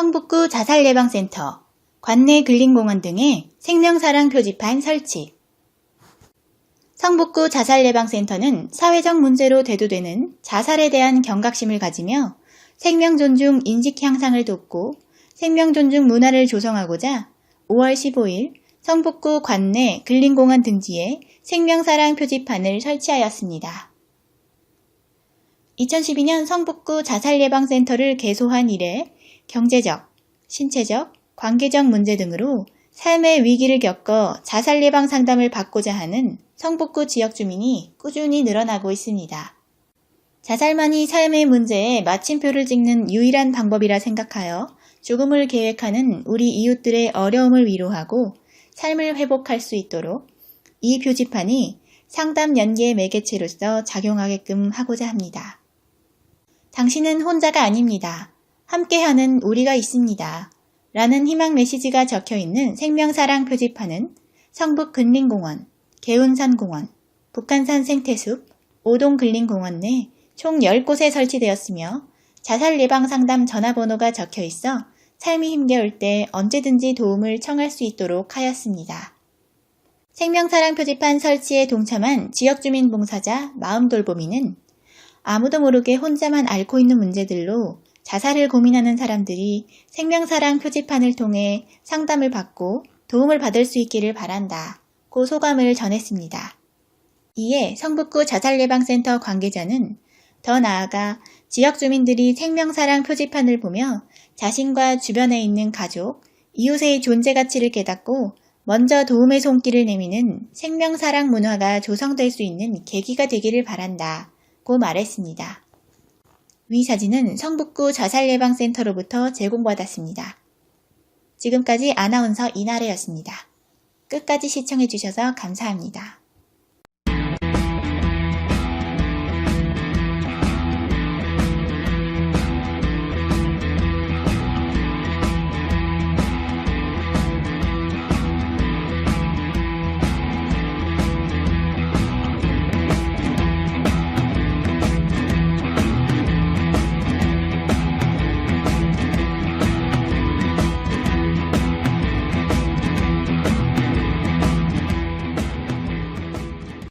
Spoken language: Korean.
성북구 자살예방센터, 관내 근린공원 등의 생명사랑 표지판 설치. 성북구 자살예방센터는 사회적 문제로 대두되는 자살에 대한 경각심을 가지며 생명 존중 인식 향상을 돕고 생명 존중 문화를 조성하고자 5월 15일 성북구 관내 근린공원 등지에 생명사랑 표지판을 설치하였습니다. 2012년 성북구 자살예방센터를 개소한 이래 경제적, 신체적, 관계적 문제 등으로 삶의 위기를 겪어 자살 예방 상담을 받고자 하는 성북구 지역 주민이 꾸준히 늘어나고 있습니다. 자살만이 삶의 문제에 마침표를 찍는 유일한 방법이라 생각하여 죽음을 계획하는 우리 이웃들의 어려움을 위로하고 삶을 회복할 수 있도록 이 표지판이 상담 연계 매개체로서 작용하게끔 하고자 합니다. 당신은 혼자가 아닙니다. 함께하는 우리가 있습니다. 라는 희망 메시지가 적혀 있는 생명사랑 표지판은 성북 근린공원, 개운산공원, 북한산 생태숲, 오동 근린공원 내 총 10곳에 설치되었으며 자살 예방 상담 전화번호가 적혀 있어 삶이 힘겨울 때 언제든지 도움을 청할 수 있도록 하였습니다. 생명사랑 표지판 설치에 동참한 지역주민 봉사자 마음돌보미는 아무도 모르게 혼자만 앓고 있는 문제들로 자살을 고민하는 사람들이 생명사랑 표지판을 통해 상담을 받고 도움을 받을 수 있기를 바란다. 고 소감을 전했습니다. 이에 성북구 자살예방센터 관계자는 더 나아가 지역 주민들이 생명사랑 표지판을 보며 자신과 주변에 있는 가족, 이웃의 존재 가치를 깨닫고 먼저 도움의 손길을 내미는 생명사랑 문화가 조성될 수 있는 계기가 되기를 바란다. 고 말했습니다. 위 사진은 성북구 자살예방센터로부터 제공받았습니다. 지금까지 아나운서 이나래였습니다. 끝까지 시청해주셔서 감사합니다.